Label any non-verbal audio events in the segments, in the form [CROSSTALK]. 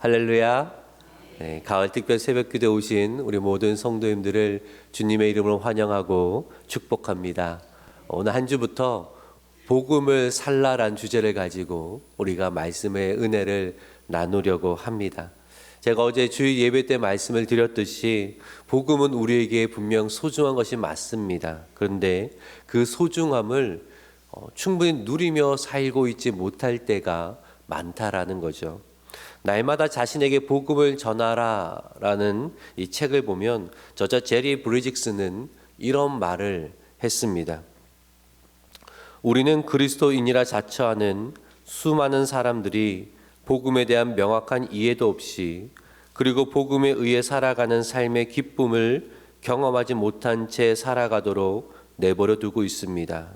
할렐루야. 네, 가을 특별 새벽 기도 오신 우리 모든 성도님들을 주님의 이름으로 환영하고 축복합니다. 오늘 한 주부터 복음을 살라란 주제를 가지고 우리가 말씀의 은혜를 나누려고 합니다. 제가 어제 주일 예배 때 말씀을 드렸듯이 복음은 우리에게 분명 소중한 것이 맞습니다. 그런데 그 소중함을 어, 충분히 누리며 살고 있지 못할 때가 많다라는 거죠. 날마다 자신에게 복음을 전하라라는 이 책을 보면 저자 제리 브리직스는 이런 말을 했습니다. 우리는 그리스도인이라 자처하는 수많은 사람들이 복음에 대한 명확한 이해도 없이 그리고 복음에 의해 살아가는 삶의 기쁨을 경험하지 못한 채 살아가도록 내버려 두고 있습니다.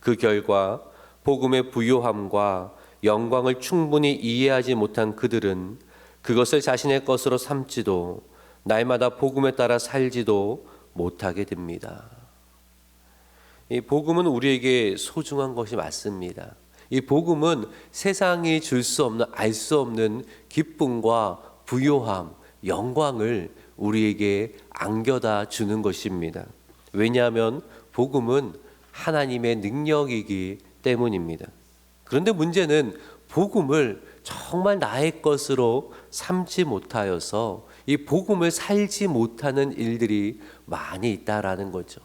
그 결과 복음의 부요함과 영광을 충분히 이해하지 못한 그들은 그것을 자신의 것으로 삼지도 날마다 복음에 따라 살지도 못하게 됩니다. 이 복음은 우리에게 소중한 것이 맞습니다. 이 복음은 세상이 줄 수 없는 알 수 없는 기쁨과 부요함, 영광을 우리에게 안겨다 주는 것입니다. 왜냐하면 복음은 하나님의 능력이기 때문입니다. 그런데 문제는 복음을 정말 나의 것으로 삼지 못하여서 이 복음을 살지 못하는 일들이 많이 있다라는 거죠.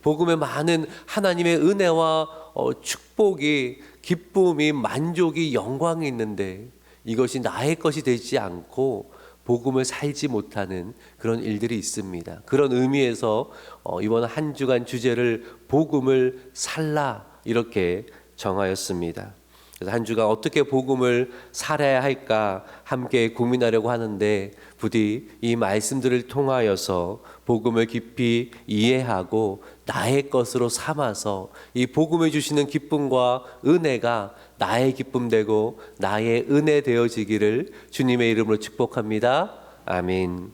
복음에 많은 하나님의 은혜와 어, 축복이 기쁨이 만족이 영광이 있는데 이것이 나의 것이 되지 않고 복음을 살지 못하는 그런 일들이 있습니다. 그런 의미에서 어, 이번 한 주간 주제를 복음을 살라 이렇게 정하였습니다. 그래서 한 주간 어떻게 복음을 살아야 할까 함께 고민하려고 하는데 부디 이 말씀들을 통하여서 복음을 깊이 이해하고 나의 것으로 삼아서 이 복음을 주시는 기쁨과 은혜가 나의 기쁨 되고 나의 은혜 되어지기를 주님의 이름으로 축복합니다. 아멘.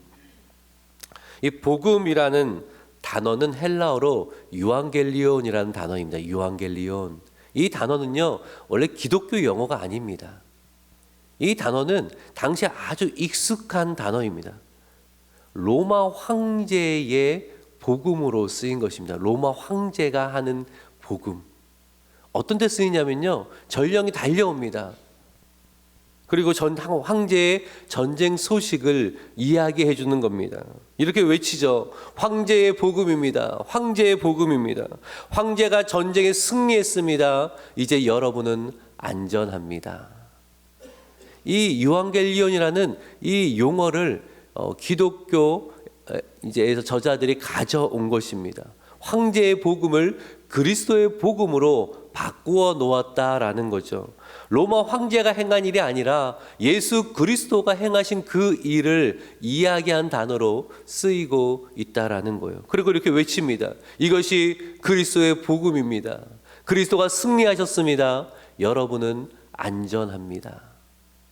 이 복음이라는 단어는 헬라어로 유앙겔리온이라는 단어입니다. 유앙겔리온. 이 단어는요, 원래 기독교 영어가 아닙니다. 이 단어는 당시 아주 익숙한 단어입니다. 로마 황제의 복음으로 쓰인 것입니다. 로마 황제가 하는 복음. 어떤 데 쓰이냐면요, 전령이 달려옵니다. 그리고 전 황제의 전쟁 소식을 이야기해 주는 겁니다. 이렇게 외치죠. 황제의 복음입니다. 황제의 복음입니다. 황제가 전쟁에 승리했습니다. 이제 여러분은 안전합니다. 이 유앙겔리온이라는 이 용어를 어, 기독교 이제에서 저자들이 가져온 것입니다. 황제의 복음을 그리스도의 복음으로 바꾸어 놓았다라는 거죠. 로마 황제가 행한 일이 아니라 예수 그리스도가 행하신 그 일을 이야기한 단어로 쓰이고 있다라는 거예요. 그리고 이렇게 외칩니다. 이것이 그리스도의 복음입니다. 그리스도가 승리하셨습니다. 여러분은 안전합니다.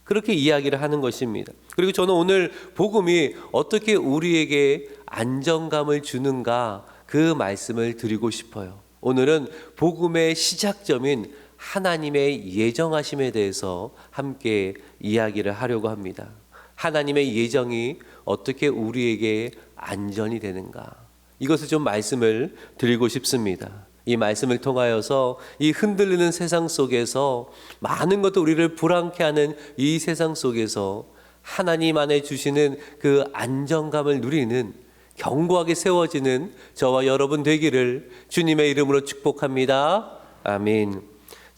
그렇게 이야기를 하는 것입니다. 그리고 저는 오늘 복음이 어떻게 우리에게 안정감을 주는가 그 말씀을 드리고 싶어요. 오늘은 복음의 시작점인 하나님의 예정하심에 대해서 함께 이야기를 하려고 합니다. 하나님의 예정이 어떻게 우리에게 안전이 되는가? 이것을 좀 말씀을 드리고 싶습니다. 이 말씀을 통하여서 이 흔들리는 세상 속에서 많은 것도 우리를 불안케 하는 이 세상 속에서 하나님 안에 주시는 그 안정감을 누리는 견고하게 세워지는 저와 여러분 되기를 주님의 이름으로 축복합니다. 아멘.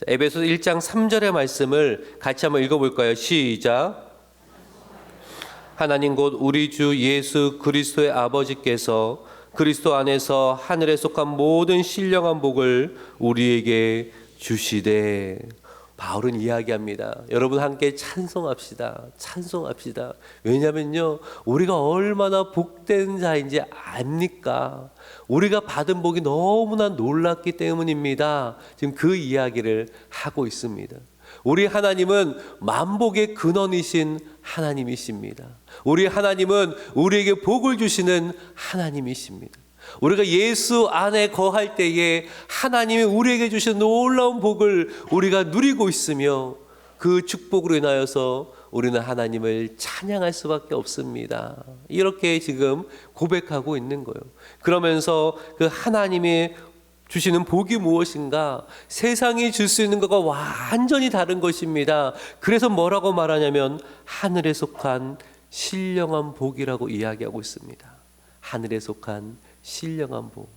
에베소 1장 3절의 말씀을 같이 한번 읽어볼까요? 시작. 하나님 곧 우리 주 예수 그리스도의 아버지께서 그리스도 안에서 하늘에 속한 모든 신령한 복을 우리에게 주시되 바울은 이야기합니다. 여러분 함께 찬송합시다. 찬송합시다. 왜냐면요. 우리가 얼마나 복된 자인지 압니까? 우리가 받은 복이 너무나 놀랐기 때문입니다. 지금 그 이야기를 하고 있습니다. 우리 하나님은 만복의 근원이신 하나님이십니다. 우리 하나님은 우리에게 복을 주시는 하나님이십니다. 우리가 예수 안에 거할 때에 하나님이 우리에게 주신 놀라운 복을 우리가 누리고 있으며 그 축복으로 인하여서 우리는 하나님을 찬양할 수밖에 없습니다. 이렇게 지금 고백하고 있는 거예요. 그러면서 그 하나님의 주시는 복이 무엇인가? 세상이 줄 수 있는 것과 완전히 다른 것입니다. 그래서 뭐라고 말하냐면 하늘에 속한 신령한 복이라고 이야기하고 있습니다. 하늘에 속한 신령한 복.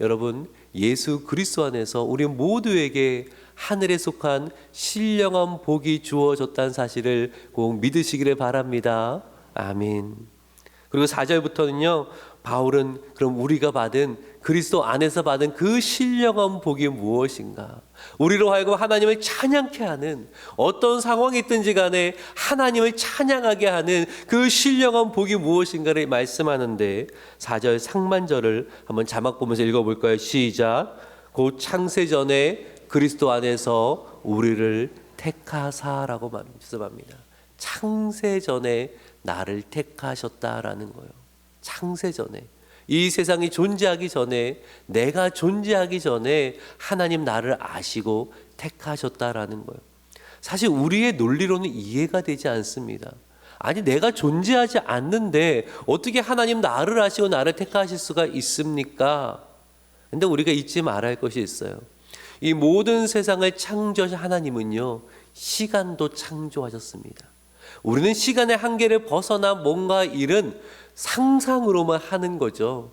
여러분, 예수 그리스도 안에서 우리 모두에게 하늘에 속한 신령한 복이 주어졌다는 사실을 꼭 믿으시기를 바랍니다. 아멘. 그리고 4절부터는요. 바울은 그럼 우리가 받은 그리스도 안에서 받은 그 신령한 복이 무엇인가? 우리로 하여금 하나님을 찬양케 하는 어떤 상황이 있든지 간에 하나님을 찬양하게 하는 그 신령한 복이 무엇인가를 말씀하는데 4절 상만절을 한번 자막 보면서 읽어볼까요? 시작. 곧 창세전에 그리스도 안에서 우리를 택하사라고 말씀합니다. 창세전에 나를 택하셨다라는 거예요. 창세전에 이 세상이 존재하기 전에 내가 존재하기 전에 하나님 나를 아시고 택하셨다라는 거예요. 사실 우리의 논리로는 이해가 되지 않습니다. 아니 내가 존재하지 않는데 어떻게 하나님 나를 아시고 나를 택하실 수가 있습니까? 근데 우리가 잊지 말아야 할 것이 있어요. 이 모든 세상을 창조하신 하나님은요. 시간도 창조하셨습니다. 우리는 시간의 한계를 벗어나 뭔가 일은 상상으로만 하는 거죠.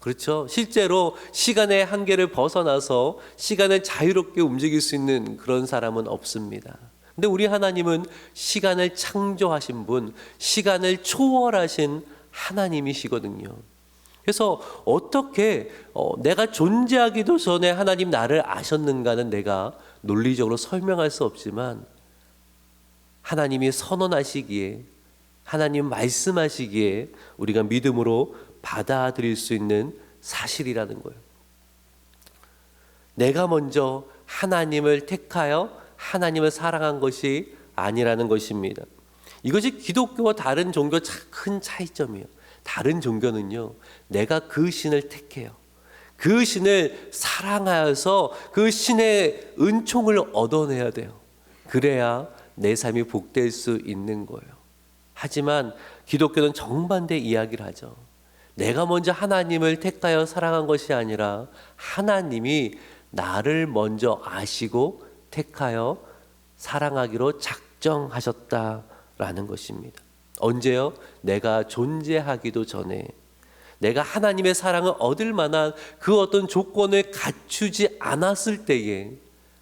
그렇죠. 실제로 시간의 한계를 벗어나서 시간을 자유롭게 움직일 수 있는 그런 사람은 없습니다. 근데 우리 하나님은 시간을 창조하신 분, 시간을 초월하신 하나님이시거든요. 그래서 어떻게 어, 내가 존재하기도 전에 하나님 나를 아셨는가는 내가 논리적으로 설명할 수 없지만 하나님이 선언하시기에 하나님 말씀하시기에 우리가 믿음으로 받아들일 수 있는 사실이라는 거예요. 내가 먼저 하나님을 택하여 하나님을 사랑한 것이 아니라는 것입니다. 이것이 기독교와 다른 종교 큰 차이점이에요. 다른 종교는요, 내가 그 신을 택해요. 그 신을 사랑하여서 그 신의 은총을 얻어내야 돼요. 그래야 내 삶이 복될 수 있는 거예요. 하지만 기독교는 정반대 이야기를 하죠. 내가 먼저 하나님을 택하여 사랑한 것이 아니라 하나님이 나를 먼저 아시고 택하여 사랑하기로 작정하셨다라는 것입니다. 언제요? 내가 존재하기도 전에 내가 하나님의 사랑을 얻을 만한 그 어떤 조건을 갖추지 않았을 때에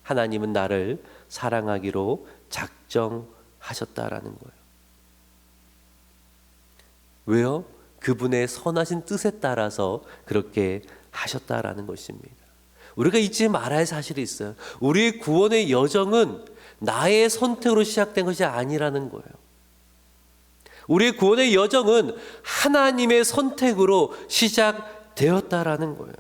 하나님은 나를 사랑하기로 작정하셨다라는 거예요. 왜요? 그분의 선하신 뜻에 따라서 그렇게 하셨다라는 것입니다. 우리가 잊지 말아야 할 사실이 있어요. 우리의 구원의 여정은 나의 선택으로 시작된 것이 아니라는 거예요. 우리의 구원의 여정은 하나님의 선택으로 시작되었다라는 거예요.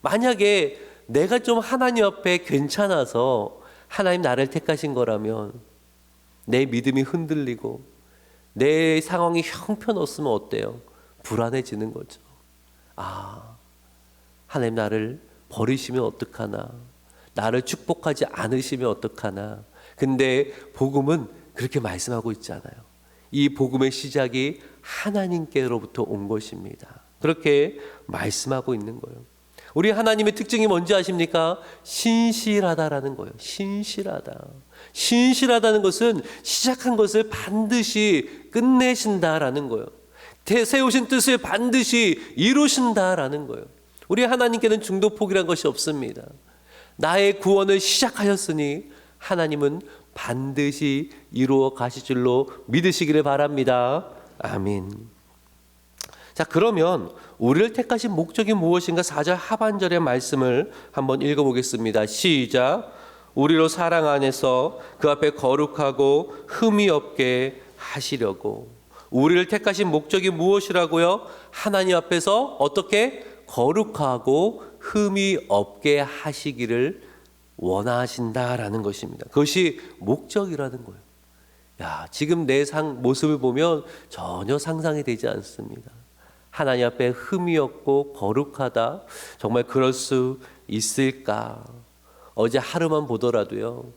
만약에 내가 좀 하나님 앞에 괜찮아서 하나님 나를 택하신 거라면 내 믿음이 흔들리고 내 상황이 형편없으면 어때요? 불안해지는 거죠. 아, 하나님 나를 버리시면 어떡하나? 나를 축복하지 않으시면 어떡하나? 근데 복음은 그렇게 말씀하고 있잖아요. 이 복음의 시작이 하나님께로부터 온 것입니다. 그렇게 말씀하고 있는 거예요. 우리 하나님의 특징이 뭔지 아십니까? 신실하다라는 거예요. 신실하다. 신실하다는 것은 시작한 것을 반드시 끝내신다라는 거예요. 세우신 뜻을 반드시 이루신다라는 거예요. 우리 하나님께는 중도폭이란 것이 없습니다. 나의 구원을 시작하였으니 하나님은 반드시 이루어 가실 줄로 믿으시기를 바랍니다. 아멘. 자, 그러면 우리를 택하신 목적이 무엇인가 4절 하반절의 말씀을 한번 읽어보겠습니다. 시작. 우리로 사랑 안에서 그 앞에 거룩하고 흠이 없게 하시려고. 우리를 택하신 목적이 무엇이라고요? 하나님 앞에서 어떻게 거룩하고 흠이 없게 하시기를 원하신다라는 것입니다. 그것이 목적이라는 거예요. 야, 지금 내 상, 모습을 보면 전혀 상상이 되지 않습니다. 하나님 앞에 흠이 없고 거룩하다. 정말 그럴 수 있을까? 어제 하루만 보더라도요.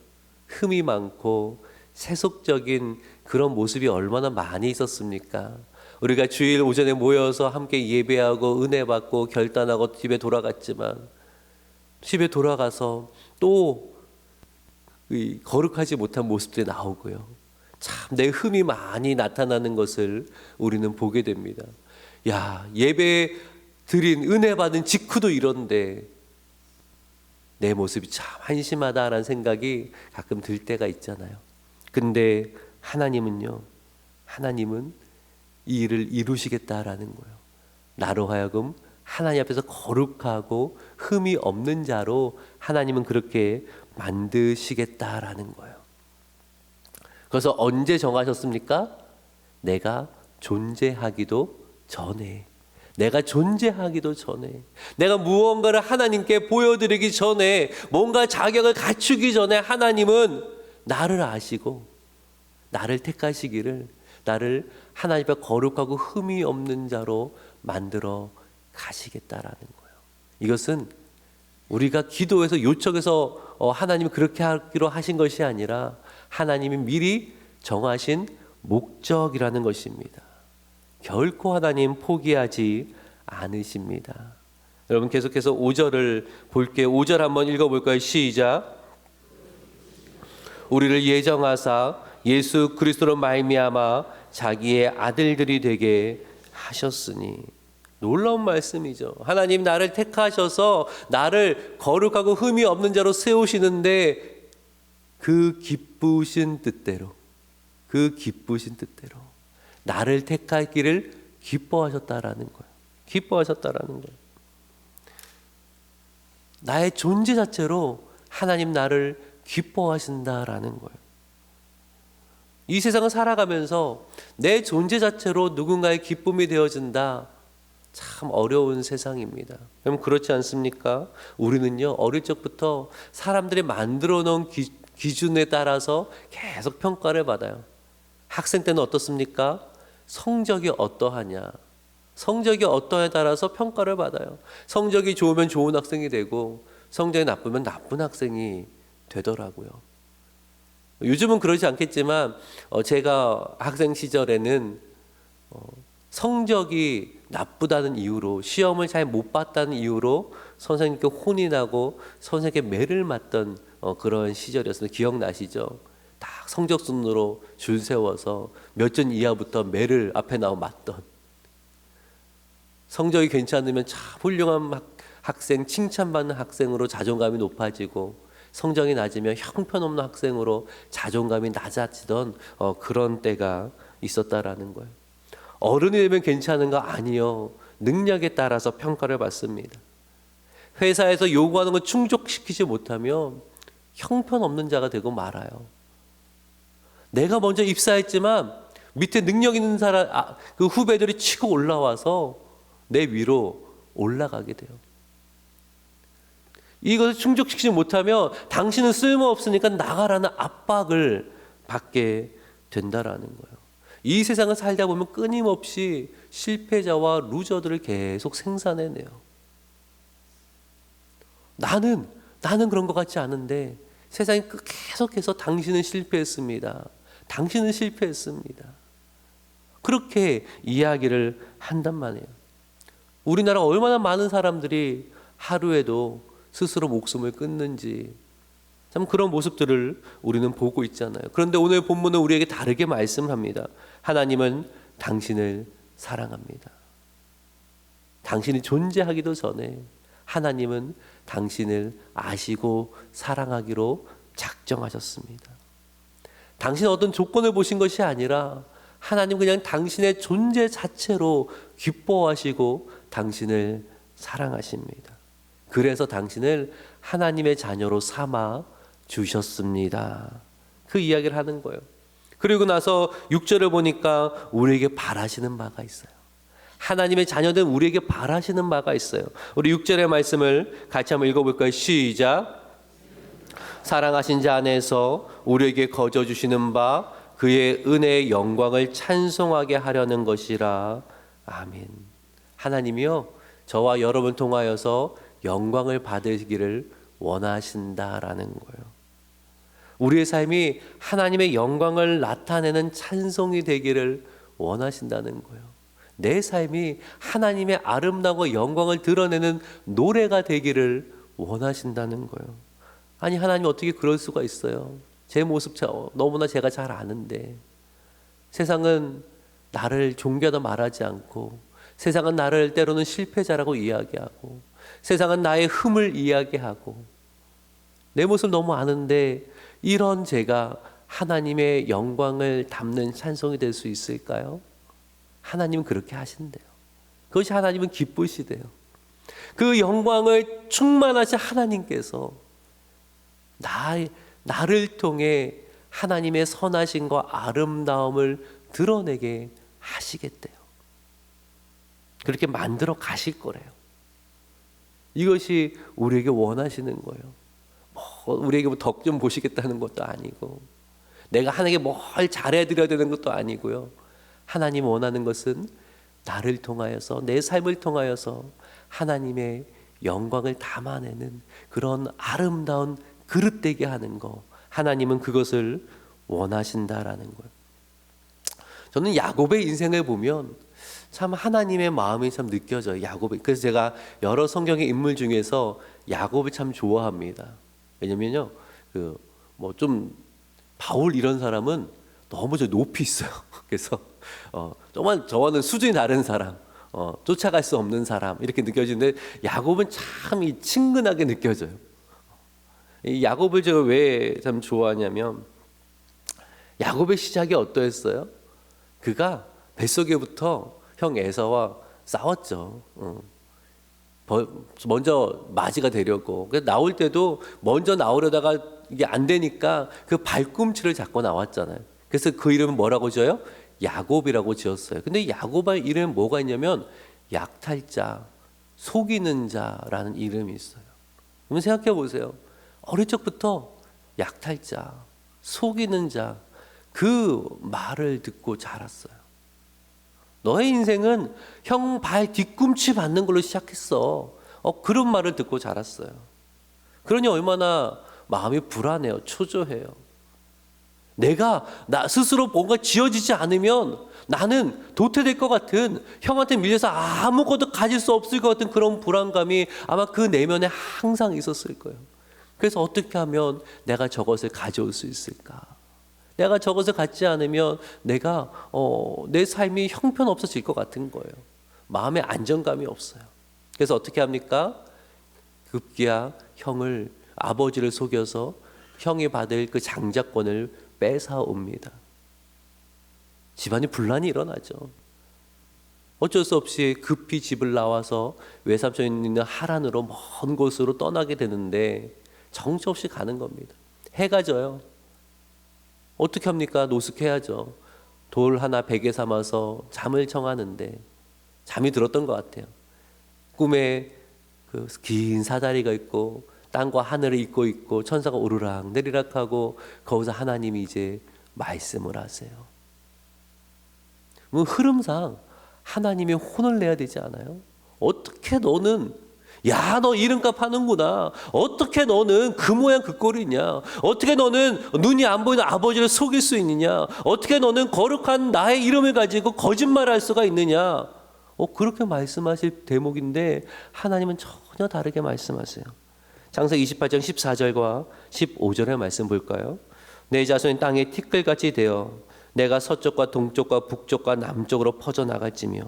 흠이 많고 세속적인 그런 모습이 얼마나 많이 있었습니까? 우리가 주일 오전에 모여서 함께 예배하고 은혜 받고 결단하고 집에 돌아갔지만 집에 돌아가서 또이 거룩하지 못한 모습들이 나오고요. 참 내 흠이 많이 나타나는 것을 우리는 보게 됩니다. 야, 예배 드린 은혜 받은 직후도 이런데 내 모습이 참 한심하다라는 생각이 가끔 들 때가 있잖아요. 근데 하나님은요. 하나님은 이 일을 이루시겠다라는 거예요. 나로 하여금 하나님 앞에서 거룩하고 흠이 없는 자로 하나님은 그렇게 만드시겠다라는 거예요. 그래서 언제 정하셨습니까? 내가 존재하기도 전에. 내가 존재하기도 전에. 내가 무언가를 하나님께 보여드리기 전에, 뭔가 자격을 갖추기 전에 하나님은 나를 아시고, 나를 택하시기를, 나를 하나님 앞에 거룩하고 흠이 없는 자로 만들어 가시겠다라는 거예요. 이것은 우리가 기도해서 요청해서 어, 하나님이 그렇게 하기로 하신 것이 아니라 하나님이 미리 정하신 목적이라는 것입니다. 결코 하나님 포기하지 않으십니다. 여러분 계속해서 5절을 볼게요. 5절 한번 읽어볼까요? 시작. 우리를 예정하사 예수 그리스도로 말미암아 자기의 아들들이 되게 하셨으니 놀라운 말씀이죠. 하나님 나를 택하셔서 나를 거룩하고 흠이 없는 자로 세우시는데 그 기쁘신 뜻대로 그 기쁘신 뜻대로 나를 택하기를 기뻐하셨다라는 거예요. 기뻐하셨다라는 거예요. 나의 존재 자체로 하나님 나를 기뻐하신다라는 거예요. 이 세상을 살아가면서 내 존재 자체로 누군가의 기쁨이 되어진다. 참 어려운 세상입니다. 여러분 그렇지 않습니까? 우리는요 어릴 적부터 사람들이 만들어 놓은 기, 기준에 따라서 계속 평가를 받아요. 학생 때는 어떻습니까? 성적이 어떠하냐? 성적이 어떠에 따라서 평가를 받아요. 성적이 좋으면 좋은 학생이 되고 성적이 나쁘면 나쁜 학생이 되더라고요. 요즘은 그러지 않겠지만 어, 제가 학생 시절에는 어, 성적이 나쁘다는 이유로 시험을 잘 못 봤다는 이유로 선생님께 혼이 나고 선생님께 매를 맞던 어, 그런 시절이었어요. 기억나시죠? 딱 성적 순으로 줄 세워서 몇점 이하부터 매를 앞에 나와 맞던 성적이 괜찮으면 참 훌륭한 학, 학생 칭찬받는 학생으로 자존감이 높아지고 성적이 낮으면 형편없는 학생으로 자존감이 낮아지던 어, 그런 때가 있었다라는 거예요. 어른이 되면 괜찮은가 아니요. 능력에 따라서 평가를 받습니다. 회사에서 요구하는 걸 충족시키지 못하면 형편없는 자가 되고 말아요. 내가 먼저 입사했지만 밑에 능력 있는 사람, 아, 그 후배들이 치고 올라와서 내 위로 올라가게 돼요. 이것을 충족시키지 못하면 당신은 쓸모없으니까 나가라는 압박을 받게 된다라는 거예요. 이 세상을 살다 보면 끊임없이 실패자와 루저들을 계속 생산해내요. 나는 나는 그런 것 같지 않은데 세상이 계속해서 당신은 실패했습니다. 당신은 실패했습니다. 그렇게 이야기를 한단 말이에요. 우리나라 얼마나 많은 사람들이 하루에도 스스로 목숨을 끊는지 참 그런 모습들을 우리는 보고 있잖아요. 그런데 오늘 본문은 우리에게 다르게 말씀합니다. 하나님은 당신을 사랑합니다. 당신이 존재하기도 전에 하나님은 당신을 아시고 사랑하기로 작정하셨습니다. 당신 어떤 조건을 보신 것이 아니라 하나님 그냥 당신의 존재 자체로 기뻐하시고 당신을 사랑하십니다. 그래서 당신을 하나님의 자녀로 삼아 주셨습니다. 그 이야기를 하는 거예요. 그리고 나서 6절을 보니까 우리에게 바라시는 바가 있어요. 하나님의 자녀들 우리에게 바라시는 바가 있어요. 우리 6절의 말씀을 같이 한번 읽어볼까요? 시작. 사랑하신 자 안에서 우리에게 거저 주시는 바 그의 은혜의 영광을 찬송하게 하려는 것이라. 아멘. 하나님이요 저와 여러분 통하여서 영광을 받으시기를 원하신다라는 거예요. 우리의 삶이 하나님의 영광을 나타내는 찬송이 되기를 원하신다는 거예요. 내 삶이 하나님의 아름다움과 영광을 드러내는 노래가 되기를 원하신다는 거예요. 아니 하나님 어떻게 그럴 수가 있어요? 제 모습 너무나 제가 잘 아는데 세상은 나를 존귀하다 말하지 않고 세상은 나를 때로는 실패자라고 이야기하고 세상은 나의 흠을 이야기하고 내 모습 너무 아는데 이런 제가 하나님의 영광을 담는 찬송이 될 수 있을까요? 하나님은 그렇게 하신대요. 그것이 하나님은 기쁘시대요. 그 영광을 충만하신 하나님께서 나, 나를 통해 하나님의 선하심과 아름다움을 드러내게 하시겠대요. 그렇게 만들어 가실 거래요. 이것이 우리에게 원하시는 거예요. 뭐 우리에게 뭐덕좀 보시겠다는 것도 아니고, 내가 하나님께 뭘 잘해드려야 되는 것도 아니고요. 하나님 원하는 것은 나를 통하여서 내 삶을 통하여서 하나님의 영광을 담아내는 그런 아름다운 그릇 되게 하는 거. 하나님은 그것을 원하신다라는 거예요. 저는 야곱의 인생을 보면 참 하나님의 마음이 참 느껴져요. 야곱이. 그래서 제가 여러 성경의 인물 중에서 야곱을 참 좋아합니다. 왜냐면요. 그 뭐 좀 바울 이런 사람은 너무 저 높이 있어요. [LAUGHS] 그래서 어, 정말 저와는 수준이 다른 사람, 어, 쫓아갈 수 없는 사람 이렇게 느껴지는데 야곱은 참 이 친근하게 느껴져요. 이 야곱을 제가 왜 참 좋아하냐면 야곱의 시작이 어떠했어요? 그가 뱃속에부터 형 에서와 싸웠죠. 어. 먼저 맞이가 되려고. 나올 때도 먼저 나오려다가 이게 안 되니까 그 발꿈치를 잡고 나왔잖아요. 그래서 그 이름은 뭐라고 지어요? 야곱이라고 지었어요. 근데 야곱의 이름에 뭐가 있냐면 약탈자, 속이는 자라는 이름이 있어요. 그럼 생각해 보세요. 어릴 적부터 약탈자, 속이는 자, 그 말을 듣고 자랐어요. 너의 인생은 형 발 뒤꿈치 받는 걸로 시작했어. 어, 그런 말을 듣고 자랐어요. 그러니 얼마나 마음이 불안해요. 초조해요. 내가 나 스스로 뭔가 지어지지 않으면 나는 도태될 것 같은 형한테 밀려서 아무것도 가질 수 없을 것 같은 그런 불안감이 아마 그 내면에 항상 있었을 거예요. 그래서 어떻게 하면 내가 저것을 가져올 수 있을까? 내가 저것을 갖지 않으면 내가 어, 내 삶이 형편없어질 것 같은 거예요. 마음에 안정감이 없어요. 그래서 어떻게 합니까? 급기야 형을 아버지를 속여서 형이 받을 그 장자권을 뺏어 옵니다. 집안이 분란이 일어나죠. 어쩔 수 없이 급히 집을 나와서 외삼촌이 있는 하란으로 먼 곳으로 떠나게 되는데 정처 없이 가는 겁니다. 해가 져요. 어떻게 합니까? 노숙해야죠. 돌 하나 베개 삼아서 잠을 청하는데 잠이 들었던 것 같아요. 꿈에 그 긴 사다리가 있고 땅과 하늘을 잇고 있고 천사가 오르락 내리락 하고 거기서 하나님이 이제 말씀을 하세요. 뭐 흐름상 하나님이 혼을 내야 되지 않아요? 어떻게 너는 야, 너 이름값 하는구나. 어떻게 너는 그 모양 그 꼴이냐? 어떻게 너는 눈이 안 보이는 아버지를 속일 수 있느냐? 어떻게 너는 거룩한 나의 이름을 가지고 거짓말할 수가 있느냐? 어, 그렇게 말씀하실 대목인데 하나님은 전혀 다르게 말씀하세요. 창세기 28장 14절과 15절의 말씀 볼까요? 내 자손이 땅에 티끌같이 되어 내가 서쪽과 동쪽과 북쪽과 남쪽으로 퍼져 나갈지며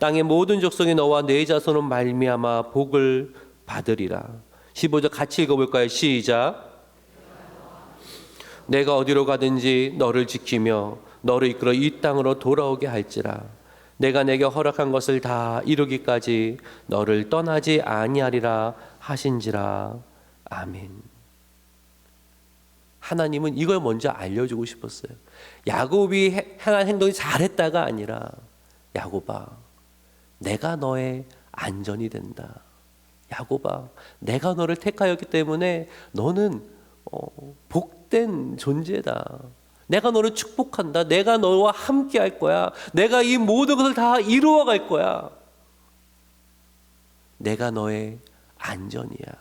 땅의 모든 족속이 너와 내 자손은 말미암아 복을 받으리라. 15절 같이 읽어볼까요? 시작. 내가 어디로 가든지 너를 지키며 너를 이끌어 이 땅으로 돌아오게 할지라. 내가 내게 허락한 것을 다 이루기까지 너를 떠나지 아니하리라 하신지라. 아멘. 하나님은 이걸 먼저 알려주고 싶었어요. 야곱이 행한 행동이 잘했다가 아니라 야곱아, 내가 너의 안전이 된다. 야곱아, 내가 너를 택하였기 때문에 너는 어, 복된 존재다. 내가 너를 축복한다. 내가 너와 함께 할 거야. 내가 이 모든 것을 다 이루어 갈 거야. 내가 너의 안전이야.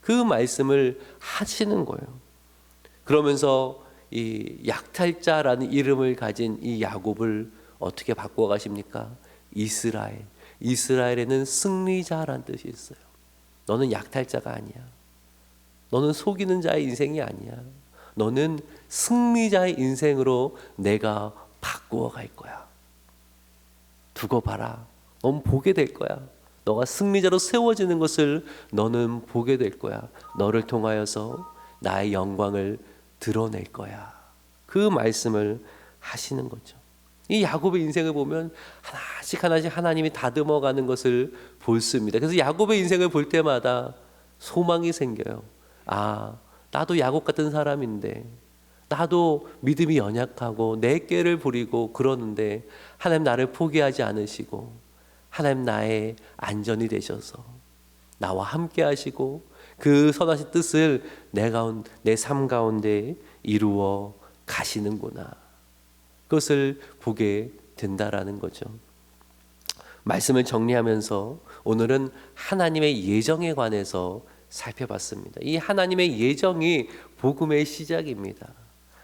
그 말씀을 하시는 거예요. 그러면서 이 약탈자라는 이름을 가진 이 야곱을 어떻게 바꿔 가십니까? 이스라엘. 이스라엘에는 승리자라는 뜻이 있어요. 너는 약탈자가 아니야. 너는 속이는 자의 인생이 아니야. 너는 승리자의 인생으로 내가 바꾸어 갈 거야. 두고 봐라. 넌 보게 될 거야. 너가 승리자로 세워지는 것을 너는 보게 될 거야. 너를 통하여서 나의 영광을 드러낼 거야. 그 말씀을 하시는 거죠. 이 야곱의 인생을 보면 하나씩 하나씩 하나님이 다듬어 가는 것을 볼 수 있습니다. 그래서 야곱의 인생을 볼 때마다 소망이 생겨요. 아, 나도 야곱 같은 사람인데 나도 믿음이 연약하고 내 깨를 부리고 그러는데 하나님 나를 포기하지 않으시고 하나님 나의 안전이 되셔서 나와 함께 하시고 그 선하신 뜻을 내 가운 내 삶 가운데 이루어 가시는구나. 그것을 보게 된다라는 거죠. 말씀을 정리하면서 오늘은 하나님의 예정에 관해서 살펴봤습니다. 이 하나님의 예정이 복음의 시작입니다.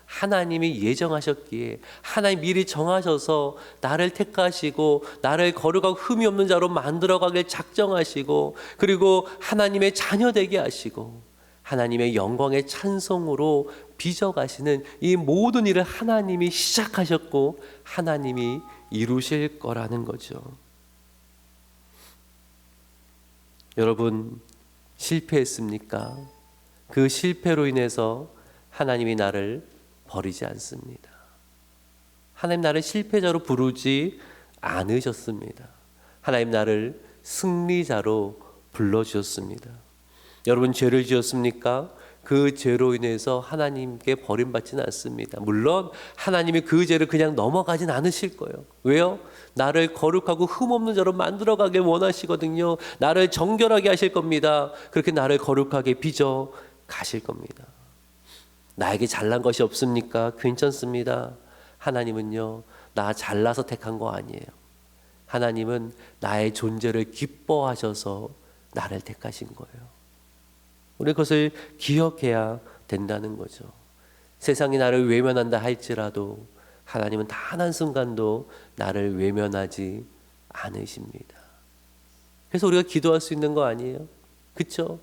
하나님이 예정하셨기에 하나님 미리 정하셔서 나를 택하시고 나를 거룩하고 흠이 없는 자로 만들어 가길 작정하시고 그리고 하나님의 자녀 되게 하시고 하나님의 영광의 찬송으로 빚어 가시는 이 모든 일을 하나님이 시작하셨고 하나님이 이루실 거라는 거죠. 여러분 실패했습니까? 그 실패로 인해서 하나님이 나를 버리지 않습니다. 하나님 나를 실패자로 부르지 않으셨습니다. 하나님 나를 승리자로 불러주셨습니다. 여러분 죄를 지었습니까? 그 죄로 인해서 하나님께 버림받지는 않습니다. 물론 하나님이 그 죄를 그냥 넘어가진 않으실 거예요. 왜요? 나를 거룩하고 흠없는 자로 만들어가길 원하시거든요. 나를 정결하게 하실 겁니다. 그렇게 나를 거룩하게 빚어 가실 겁니다. 나에게 잘난 것이 없습니까? 괜찮습니다. 하나님은요, 나 잘나서 택한 거 아니에요. 하나님은 나의 존재를 기뻐하셔서 나를 택하신 거예요. 우리 그것을 기억해야 된다는 거죠. 세상이 나를 외면한다 할지라도 하나님은 단 한 순간도 나를 외면하지 않으십니다. 그래서 우리가 기도할 수 있는 거 아니에요? 그렇죠?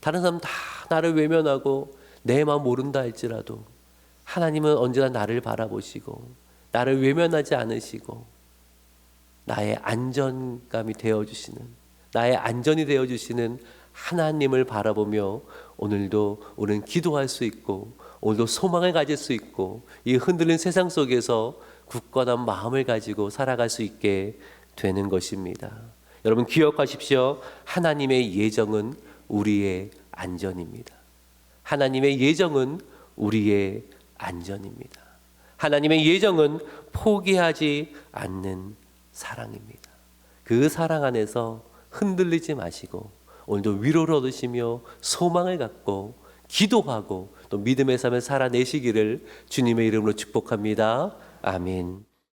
다른 사람 다 나를 외면하고 내 마음 모른다 할지라도 하나님은 언제나 나를 바라보시고 나를 외면하지 않으시고 나의 안전감이 되어 주시는 나의 안전이 되어 주시는 하나님을 바라보며 오늘도 우리는 기도할 수 있고 오늘도 소망을 가질 수 있고 이 흔들린 세상 속에서 굳건한 마음을 가지고 살아갈 수 있게 되는 것입니다. 여러분 기억하십시오. 하나님의 예정은 우리의 안전입니다. 하나님의 예정은 우리의 안전입니다. 하나님의 예정은 포기하지 않는 사랑입니다. 그 사랑 안에서 흔들리지 마시고 오늘도 위로를 얻으시며 소망을 갖고 기도하고 또 믿음의 삶을 살아내시기를 주님의 이름으로 축복합니다. 아멘.